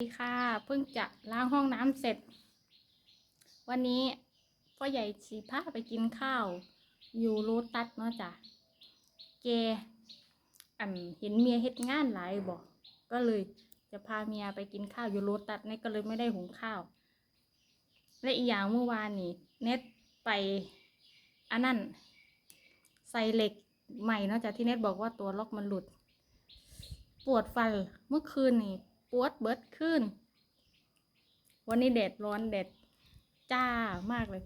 สวัสดีค่ะเพิ่งจะล้างห้องน้ำเสร็จ วันนี้พ่อใหญ่สีผ้าไปกินข้าว อยู่โรตัสเนาะจ้ะแกอันเห็นเมียเฮ็ดงานหลายบอกก็เลยจะพาเมียไปกินข้าวอยู่โรตัสนี่ก็เลยไม่ได้หุงข้าว และอีกอย่างเมื่อวานนี่เน็ตไปอันนั้นใส่เหล็กใหม่เนาะจ้ะที่เน็ตบอกว่าตัวล็อกมันหลุด ปวดฟันเมื่อคืนนี่ ปวดเบิดขึ้น วันนี้แดดร้อนแดดจ้ามากเลย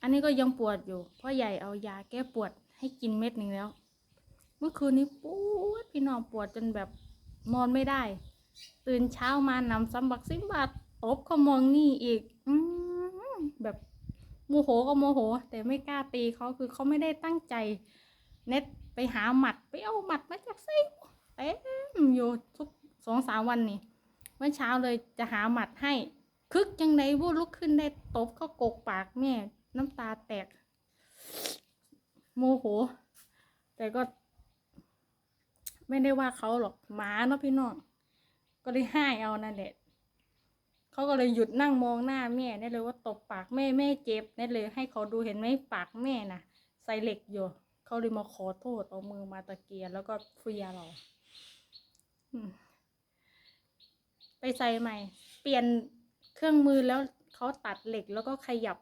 อันนี้ก็ยังปวดอยู่พ่อใหญ่เอายาแก้ปวดให้กินเม็ดหนึ่งแล้ว เมื่อคืนนี้ปวดพี่น้องปวดจนแบบนอนไม่ได้ ตื่นเช้ามานำซ้ำบักซิมบาตบเขามองนี่อีกอืมแบบโมโหก็โมโห แต่ไม่กล้าตีเขาคือเขาไม่ได้ตั้งใจเน็ตไปหาหมัดไปเอาหมัดมาจากไส้เต็มอยู่ทุก สองสามวันนี่เมื่อเช้าเลยจะหาหมัดให้ คึกยังไงวูลุกขึ้นได้ตบเข้ากกปากแม่ น้ำตาแตก โมโห แต่ก็ ไม่ได้ว่าเขาหรอกหมาเนาะพี่น้องก็เลยให้เอานั่นแหละเขาก็เลยหยุดนั่งมองหน้าแม่ได้เลยว่าตบปากแม่แม่เจ็บได้เลยให้เขาดูเห็นไหมปากแม่น่ะ ใส่เหล็กอยู่เขาเลยมาขอโทษเอามือมาตะเกียร์แล้วก็เฟียเรา อืม ไปใส่ใหม่ เปลี่ยนเครื่องมือแล้วเขาตัดเหล็กแล้วก็ขยับ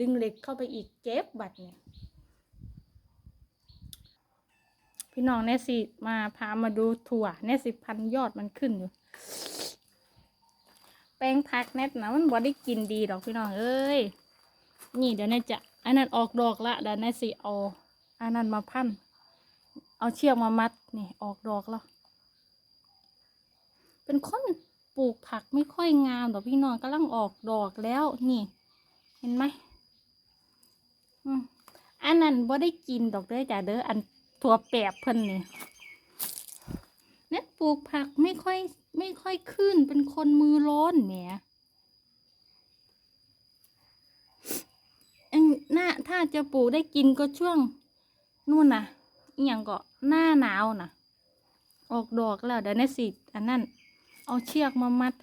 ดึงเหล็กเข้าไปอีกเจ็บบัดเนี่ยพี่น้องแนสิมาพามาดูถั่วแนสิพันยอดมันขึ้นอยู่แป้งพักแนทนะมันบ่ได้กินดีดอกพี่น้องเอ้ยนี่เดี๋ยวแนจะอันนั้นออกดอกละเดี๋ยวแนสิเอาอันนั้นมาพันเอาเชือกมามัดนี่ออกดอกแล้วเป็นคน ปลูกผักไม่ค่อยงามดอกพี่น้องกำลังออกดอกแล้วนี่ เห็นไหมอันนั้นบ่ได้กินดอกเด้อจ้ะเด้ออันถั่วแปบเพิ่นนี่เน็ตปลูกผักไม่ค่อย ไม่ค่อยขึ้นเป็นคนมือร้อนแหมอันน่าถ้าจะปลูกได้กินก็ช่วงนู่นน่ะอีหยังก็หน้าหนาวนะออกดอกแล้วเดี๋ยวนะสิอันนั้น เอาเชือกมามัด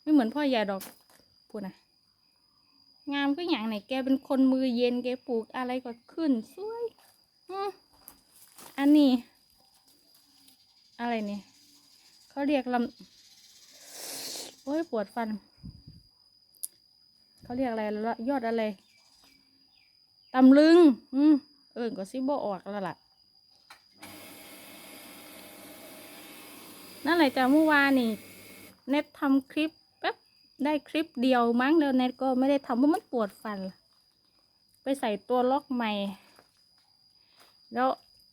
ไม่เหมือนพ่อใหญ่ดอกพูดนะงามก็อย่างไหนแกเป็นคนมือเย็นแกปลูกอะไรก็ขึ้นสวยอันนี้ อะไรเนี่ยเขาเรียกลำโอ้ยปวดฟันเขาเรียกอะไรยอดอะไรตำลึง อืมเออก็ซิบออกแล้วล่ะ นั่นแหละจ้ะเมื่อวานนี่เน็ตทำคลิปแป๊บได้คลิปเดียวมั้งแล้วเน็ตก็ไม่ได้ทำเพราะมันปวดฟัน ไปใส่ตัวล็อกใหม่ แล้ว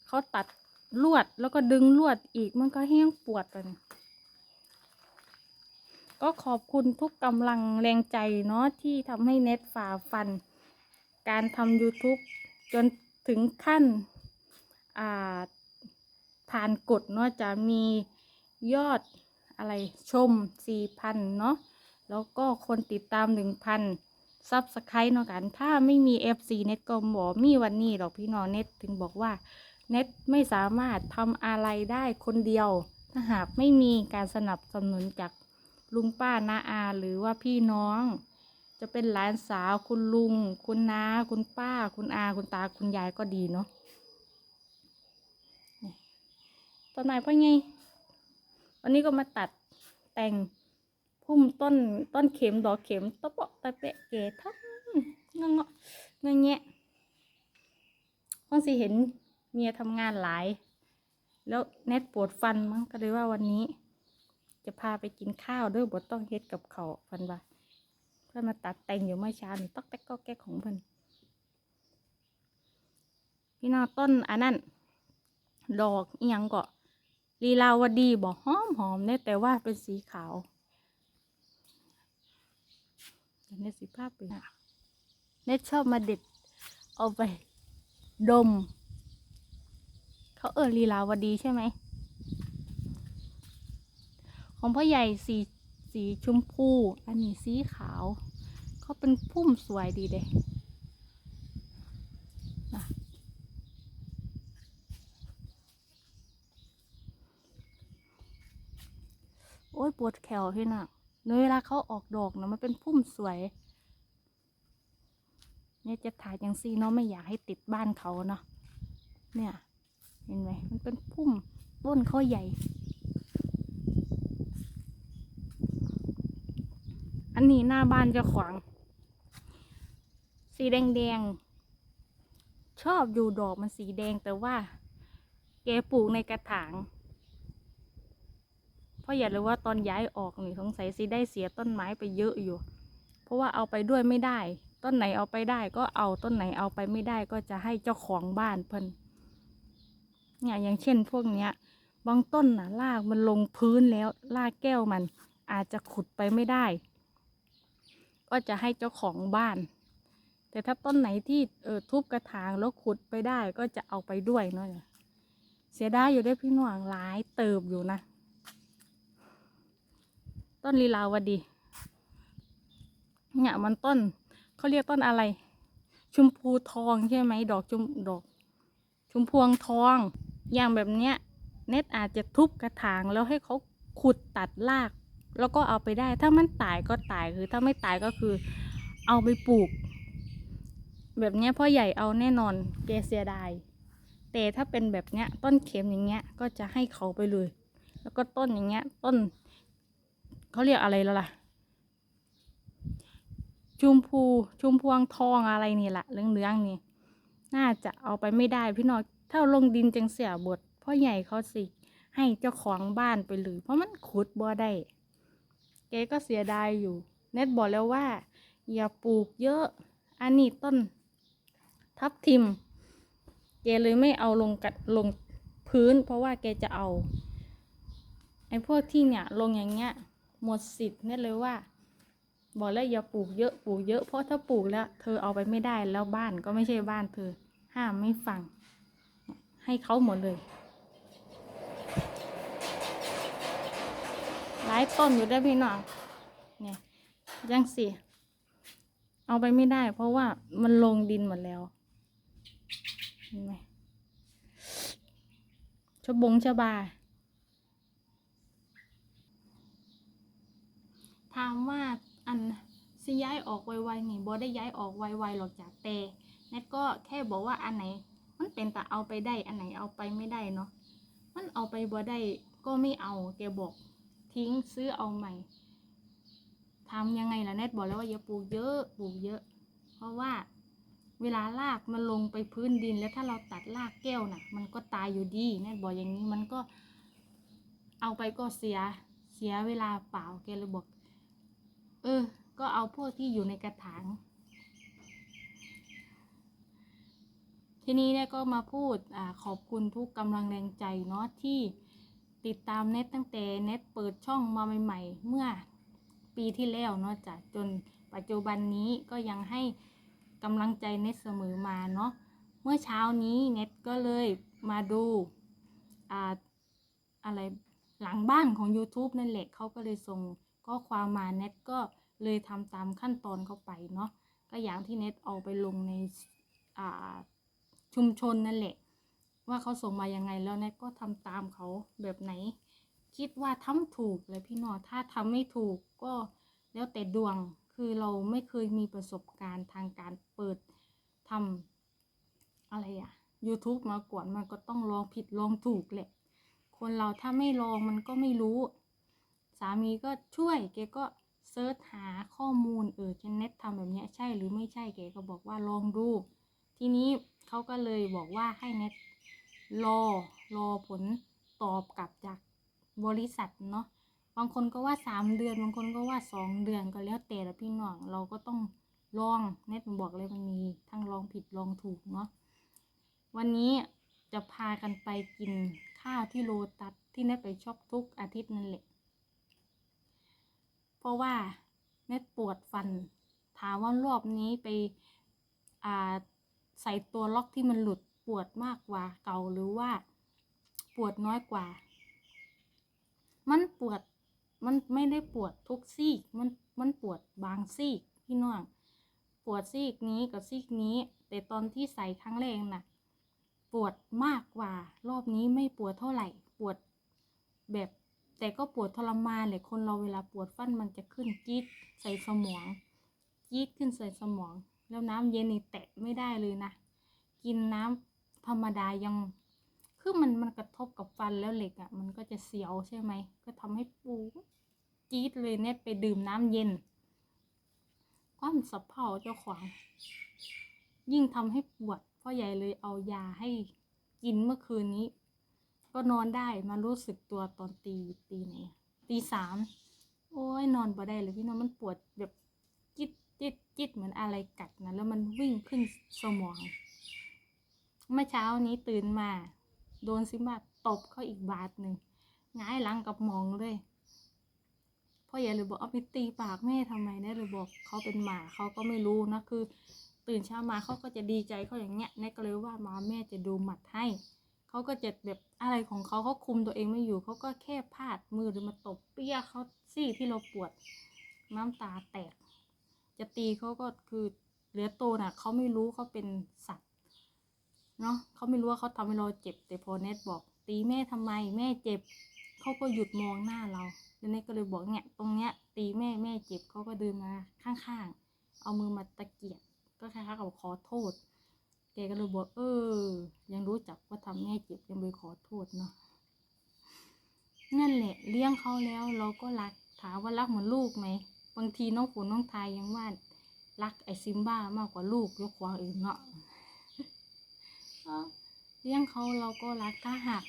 เขาตัดลวดแล้วก็ดึงลวดอีกมันก็แห้งปวดไปนก็ขอบคุณทุกกำลังแรงใจเนาะที่ทำให้เน็ตฝ่าฟัน การทำ YouTube จนถึงขั้น อ่าผ่านกฎเนาะจะมี ยอดอะไรชม 4,000 เนาะแล้วก็คนติดตาม 1,000ซับสไครต์เนาะกัน ถ้าไม่มี FC เน็ตก็บอกมีวันนี้หรอกพี่น้องเน็ตถึงบอกว่าเน็ตไม่สามารถทำอะไรได้คนเดียว ถ้าหากไม่มีการสนับสนุนจากลุงป้าน้าอา หรือว่าพี่น้อง จะเป็นหลานสาวคุณลุง คุณน้า คุณป้า คุณอา คุณตาคุณยายก็ดีเนาะต้นไม้พ่อไง วันนี้ก็มาตัดแต่งพุ่มต้นต้นเข็มดอกเข็มตะเปาะตะเปะเก๋ทั้งงงะงงแงะคงสิเห็นเมียทำงานหลาย แล้วเน็ตปวดฟันมั้งก็เลยว่าวันนี้ จะพาไปกินข้าวเด้วยบทต้องเฮ็ดกับเขาฟันว่าเพื่อนมาตัดแต่งอยู่เมื่อเช้านี่ตอกแตกก็แก๊กของเพื่อนพี่น้องต้นอันนั้นดอกอีหยังก็ ลีลาวดีบอกหอมหอมเนี่ยแต่ว่าเป็นสีขาวเดี๋ยวเน็ตสีภาพไปหาเน็ตชอบมาเด็ด เอาไป ดม เขาเออลีลาวดีใช่ไหม ของพ่อใหญ่สีสีชมพู อันนี้สีขาว เขาเป็นพุ่มสวยดีเด้ โอ้ยปวดแขวพี่น่ะเวลาเขาออกดอกนะมันเป็นพุ่มสวย เนี่ยจะถ่ายย่างซีเนาะไม่อยากให้ติดบ้านเขาเนาะเนี่ย เห็นไหมมันเป็นพุ่มต้นเขาใหญ่ อันนี้หน้าบ้านจ้าของสีแดงแดงๆชอบอยู่ดอกมันสีแดงแต่ว่า แกปลูกในกระถาง พราะอย่าเลยว่าตอนย้ายออกนี่สงสัยสิได้เสียต้นไม้ไปเยอะอยู่ เพราะว่าเอาไปด้วยไม่ได้ ต้นไหนเอาไปได้ก็เอาต้นไหนเอาไปไม่ได้ก็จะให้เจ้าของบ้านเพิ่นเนี่ยอย่างเช่นพวกเนี้ย บางต้นน่ะรากมันลงพื้นแล้วรากแก้วมันอาจจะขุดไปไม่ได้ ก็จะให้เจ้าของบ้าน แต่ถ้าต้นไหนที่เออทุบกระถางแล้วขุดไปได้ก็จะเอาไปด้วยเนาะเสียดายอยู่ได้อพี่น้องหลายเติบอยู่นะ ต้นลีลาวดีเนี่ยมันต้นเขาเรียกต้นอะไร ชมพูทองใช่ไหมดอกชมดอก ชมพวงทอง อย่างแบบเนี้ย เน็ตอาจจะทุบกระถางแล้วให้เขาขุดตัดราก แล้วก็เอาไปได้ ถ้ามันตายก็ตายคือ ถ้าไม่ตายก็คือ เอาไปปลูก แบบเนี้ยพ่อใหญ่เอาแน่นอนเกเสียดายแต่ถ้าเป็นแบบเนี้ยต้นเข็มอย่างเงี้ยก็จะให้เขาไปเลย แล้วก็ต้นอย่างเงี้ยต้น เขาเรียกอะไรแล้วล่ะ ชุมพูชุมพวงทองอะไรนี่แหละเรื่องๆนี่น่าจะเอาไปไม่ได้พี่น้อยถ้าลงดินจังเสียบทพ่อใหญ่เขาสิ ให้เจ้าของบ้านไปเลยเพราะมันขุดบ่ได้แกก็เสียดายอยู่ เน็ตบอกแล้วว่า อย่าปลูกเยอะ อันนี้ต้น ทับทิมแกเลยไม่เอาลงกัดลงพื้น เพราะว่าแกจะเอาไอ้พวกที่เนี่ยลงอย่างเงี้ย หมดสิทธิ์เน็ตเลยว่า บอกแล้วอย่าปลูกเยอะปลูกเยอะเพราะถ้าปลูกแล้ว เธอเอาไปไม่ได้แล้วบ้านก็ไม่ใช่บ้านเธอ ห้ามไม่ฟัง ให้เขาหมดเลยหลายต้นอยู่ได้พี่น้องเนี่ยยังสิเอาไปไม่ได้ เพราะว่ามันลงดินหมดแล้วเห็นไหมชบงชบา ถามว่าอันสิย้ายออกไวๆนี่บ่ได้ย้ายออกไวๆหรอกจ้ะแต่แนทก็แค่บอกว่าอันไหน มันเป็นแต่เอาไปได้อันไหนเอาไปไม่ได้เนาะมันเอาไปบ่ได้ก็ไม่เอาแกบอกทิ้งซื้อเอาใหม่ทำยังไงล่ะแนทบอกแล้วว่าอย่าปลูกเยอะปลูกเยอะ เพราะว่าเวลารากมันลงไปพื้นดินแล้วถ้าเราตัดรากแก้วน่ะ มันก็ตายอยู่ดีแนทบอกอย่างนี้มันก็ เอาไปก็เสียเสียเวลาเปล่าแกเลยบอก เออ ก็เอาพวกที่อยู่ในกระถาง ทีนี้เนี่ยก็มาพูดอาขอบคุณทุกกำลังแรงใจเนาะที่ติดตามเน็ตตั้งแต่เน็ตเปิดช่องมาใหม่ ๆ เมื่อปีที่แล้วเนาะจ้ะจนปัจจุบันนี้ก็ยังให้กำลังใจเน็ตเสมอมาเนาะเมื่อเช้านี้เน็ตก็เลยมาดูอ่าอะไรหลังบ้านของ YouTube นั่นแหละเขาก็เลยส่ง ก็ความมาเน็ตก็เลยทำตามขั้นตอนเข้าไปเนาะก็อย่างที่เน็ตเอาไปลงในอ่าชุมชนนั่นแหละ ว่าเขาส่งมายังไงแล้วเน็ตก็ทำตามเขาแบบไหน คิดว่าทำถูกเลยพี่นอถ้าทำไม่ถูกก็แล้วแต่ดวงคือเราไม่เคยมีประสบการณ์ทางการเปิดทำอะไรอะ YouTube มาก่อนมันก็ต้องลองผิดลองถูกแหละ คนเราถ้าไม่ลองมันก็ไม่รู้ามีก็ช่วยแกก็เซิร์ชหาข้อมูลเออเจะเน็ตทำแบบนี้ใช่หรือไม่ใช่แกก็บอกว่าลองดู ทีนี้เขาก็เลยบอกว่าให้เน็ตรอรอผลตอบกลับจากบริษัทเนาะบางคนก็ว่าสามเดือน บางคนก็ว่าสองเดือนก็แล้วแต่ละพี่น้องเราก็ต้องลองเน็ตมันบอกเลยมันมีทั้งลองผิดลองถูกเนาะวันนี้จะพากันไปกินข้าวที่โลตัสที่เน็ตไปชอบทุกอาทิตย์นั่นแหละ เพราะว่าเน็ตปวดฟัน ถามว่ารอบนี้ไปอ่าใส่ตัวล็อกที่มันหลุดปวดมากกว่าเก่าหรือว่าปวดน้อยกว่า มันปวดมันไม่ได้ปวดทุกซีก มันมันปวดบางซีกพี่น้องปวดซีกนี้กับซีกนี้ แต่ตอนที่ใส่ครั้งแรกน่ะ ปวดมากกว่ารอบนี้ไม่ปวดเท่าไหร่ ปวดแบบ แต่ก็ปวดทรมานเลยคนเราเวลาปวดฟันมันจะขึ้นจี๊ดใส่สมองจี๊ดขึ้นใส่สมอง แล้วน้ำเย็นนี่แตะไม่ได้เลยนะ กินน้ำธรรมดายังคือมันมันกระทบกับฟันแล้วเหล็กอะ่ะ มันก็จะเสียวใช่ไหม ก็ทำให้ปูจี๊ดเลยเน็ตไปดื่มน้ำเย็นความสับเผาเจ้าของ ยิ่งทำให้ปวดพ่อใหญ่เลยเอายาให้กินเมื่อคืนนี้ ก็นอนได้มารู้สึกตัวตอนตีตีไหนตีสามโอ้ยนอนบ่ได้เลยพี่น้องมันปวดแบบจิตจิตจิตเหมือนอะไรกัดนะแล้วมันวิ่งขึ้นสมองเมื่อเช้านี้ตื่นมา โดนซิมบาตบเขาอีกบาทหนึ่งหงายหลังกับมองเลยพ่อใหญ่เลยบอกเอาไปตีปากแม่ทำไมได้เลยบอกเขาเป็นหมาเขาก็ไม่รู้นะคือ ตื่นเช้ามาเขาก็จะดีใจเขาอย่างเงี้ยแน่ก็เลยว่ามาแม่จะดูหมัดให้ เขาก็จะแบบอะไรของเขาเขาคุมตัวเองไม่อยู่เขาก็แค่พลาดมือหรือมาตบเปี้ยเขาซี่ที่เราปวด น้ำตาแตก จะตีเขาก็คือเหลือโตน่ะเขาไม่รู้เขาเป็นสัตว์เนาะเขาไม่รู้ว่าเขาทำให้เราเจ็บ แต่พอเน็ตบอก ตีแม่ทำไมแม่เจ็บเขาก็หยุดมองหน้าเราแล้วเน็ตก็เลยบอกเนี่ยตรงเนี้ย ตีแม่แม่เจ็บเขาก็เดินมาข้างๆเอามือมาตะเกียบก็คล้ายๆกับขอโทษ แกก็เลยบอกเออ ยังรู้จักว่าทำแม่เจ็บยังไปขอโทษเนาะนั่นแหละเลี้ยงเขาแล้วเราก็รักถามว่ารักเหมือนลูกไหมบางทีน้องฝนน้องทายยังว่ารักไอซิมบ้ามากกว่าลูกยกควางอื่นเนาะเออเลี้ยงเขาเราก็รักถ้าหาก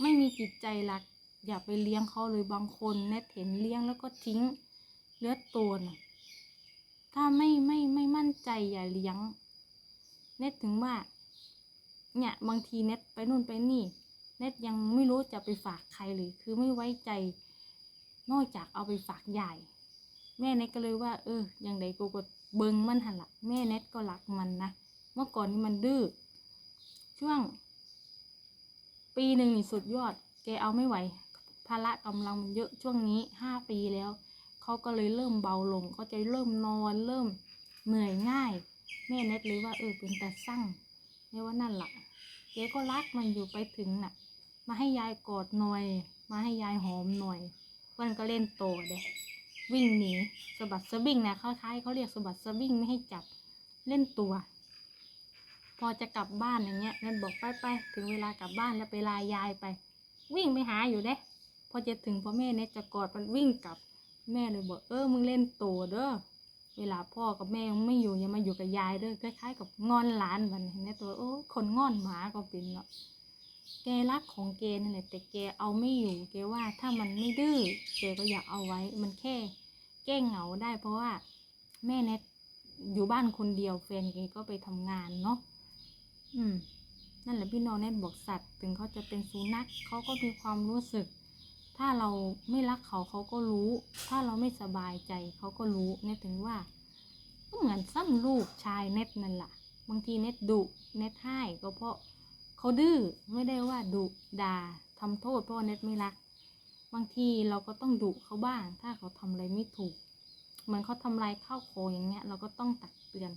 ไม่มีจิตใจรัก อย่าไปเลี้ยงเขาเลยบางคนแนทเห็นเลี้ยงแล้วก็ทิ้งเลือดตัวน่ะถ้าไม่ไม่ไม่มั่นใจอย่าเลี้ยง เน็ตถึงว่าเนี่ยบางทีเน็ตไปนู่นไปนี่เน็ตยังไม่รู้จะไปฝากใครเลย คือไม่ไว้ใจ นอกจากเอาไปฝากใหญ่ แม่เน็ตก็เลยว่า เอออย่างใดกูก็เบิงมันหันละแม่เน็ตก็รักมันนะเมื่อก่อนนี่มันดื้อช่วง ปีหนึ่งนี่สุดยอด แกเอาไม่ไหวภาระกำลังมันเยอะช่วงนี้ห้าปีแล้วเขาก็เลยเริ่มเบาลงเขาจะเริ่มนอนเริ่มเหนื่อยง่าย แม่เน็ตเลยว่าเออเป็นแต่สั่งแม่ว่านั่นละ่ะแกก็รักมันอยู่ไปถึงน่ะ มาให้ยายกอดหน่อย มาให้ยายหอมหน่อยวันก็เล่นโตเด้วิ่งหนีสะบัดสะบิ้งนะคล้ายๆเขาเรียกสะบัดสะบิ้งไม่ให้จับเล่นตัว พอจะกลับบ้านอย่างเงี้ยเน็ตบอกไปไปถึงเวลากลับบ้านแล้วไปลายายไป วิ่งไปหาอยู่เด้พอจะถึงพ่อแม่เน็ตจะกอดมันวิ่งกลับ แม่เลยบอกเออมึงเล่นโตเด้อ เวลาพ่อกับแม่ยังไม่อยู่อยังมาอยู่กับยายเด้อคล้ายๆกับงอนหลานบันเน็ตตัวโอ้คนงอนหมาก็เป็นเนาะแกรักของแกนั่นแหละแต่แกเอาไม่อยู่แกว่าถ้ามันไม่ดื้อแกก็อยากเอาไว้ มันแค่ แก้เหงาได้ เพราะว่าแม่เน็ตอยู่บ้านคนเดียวแฟนแกก็ไปทำงานเนาะอืม นั่นแหละพี่น้องเน็ตบอกสัตว์ ถึงเขาจะเป็นสุนัขเขาก็มีความรู้สึก ถ้าเราไม่รักเขาเขาก็รู้ ถ้าเราไม่สบายใจเขาก็รู้เน็ตถึงว่าก็เหมือนซ้ำลูกชายเน็ตนั่นแหละบางทีเน็ตดุเน็ตให้ก็เพราะเขาดื้อไม่ได้ว่าดุด่าทำโทษเพราะเน็ตไม่รัก บางทีเราก็ต้องดุเขาบ้าง ถ้าเขาทำอะไรไม่ถูก เหมือนเขาทำลายข้าวของอย่างเงี้ย เราก็ต้องตักเตือน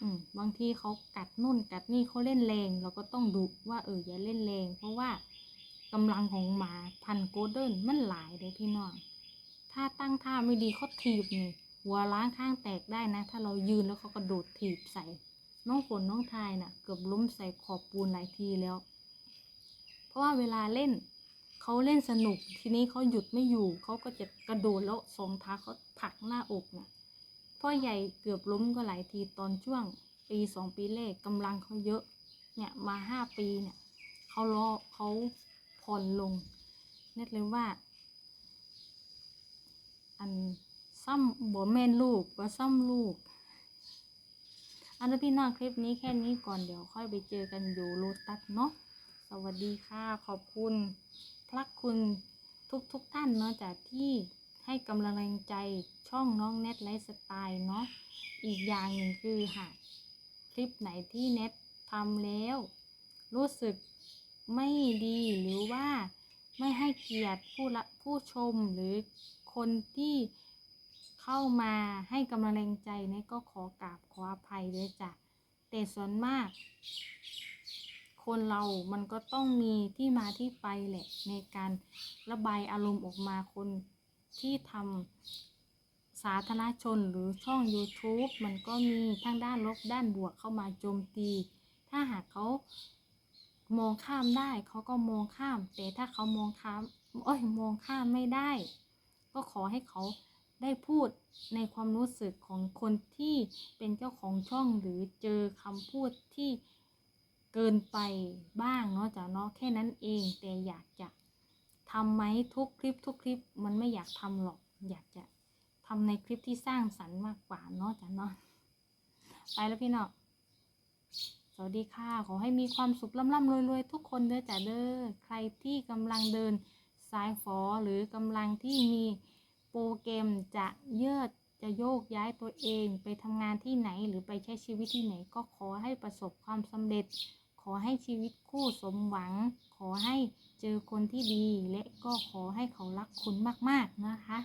อืมบางทีเขากัดนู่นกัดนี่เขาเล่นแรง เราก็ต้องดุว่าเอออย่าเล่นแรง เพราะว่า กำลังของหมาพันโกลเด้นมันหลายเลยพี่น้อง ถ้าตั้งท่าไม่ดีเขาถีบนี่หัวล้างข้างแตกได้นะ ถ้าเรายืนแล้วเขากระโดดถีบใส่ น้องฝนน้องทายน่ะ เกือบล้มใส่ขอบปูนหลายทีแล้ว เพราะว่าเวลาเล่นเขาเล่นสนุกทีนี้เขาหยุดไม่อยู่เขาก็จะกระโดดแล้วสองเท้าเขาผลักหน้าอกน่ะพ่อใหญ่เกือบล้มก็หลายทีตอนช่วง ปีสองปีแรกกำลังเขาเยอะ เนี่ยมาห้าปีเนี่ยเขารอเขา ผ่อนลงเน็ตเลยว่า อันซ้ำบ่แม่นลูกว่าซ้ำลูก อันนั้นพี่น้องคลิปนี้แค่นี้ก่อนเดี๋ยวค่อยไปเจอกันอยู่โลตัสเนาะสวัสดีค่ะขอบคุณพระคุณทุกทุกท่านเนาะจากที่ให้กำลังใจช่องน้องเน็ตไลฟ์สไตล์เนาะอีกอย่างหนึ่งคือหากคลิปไหนที่เน็ตทำแล้ว รู้สึก ไม่ดีหรือว่าไม่ให้เกียรติผู้ละผู้ชมหรือคนที่เข้ามาให้กำลังใจนี่ก็ขอกราบขออภัยด้วยจ้ะแต่ส่วนมาก คนเรามันก็ต้องมีที่มาที่ไปแหละ ในการระบายอารมณ์ออกมาคนที่ทำสาธารณชนหรือช่อง YouTube มันก็มีทั้งด้านลบด้านบวกเข้ามาโจมตี ถ้าหากเขา มองข้ามได้เขาก็มองข้าม แต่ถ้าเขามองข้ามโอ้ยมองข้ามไม่ได้ ก็ขอให้เขาได้พูดในความรู้สึกของคนที่เป็นเจ้าของช่องหรือเจอคำพูดที่เกินไปบ้างเนาะจ้ะเนาะแค่นั้นเองแต่อยากจะทำไหมทุกคลิปทุกคลิปมันไม่อยากทำหรอก อยากจะทำในคลิปที่สร้างสรรค์มากกว่าเนาะจ้ะเนาะไปแล้วพี่เนาะ วัสดีค่ะ ขอให้มีความสุขร่ำร่ำรวยๆ ทุกคนเด้อจ้ะเด้อใครที่กำลังเดินสายฝอหรือกำลังที่มีโปรแกรมจะเยืดจะโยกย้ายตัวเองไปทำงานที่ไหนหรือไปใช้ชีวิตที่ไหน ก็ขอให้ประสบความสำเร็จ ขอให้ชีวิตคู่สมหวัง ขอให้เจอคนที่ดี และก็ขอให้เขารักคุณมาก ๆ นะคะ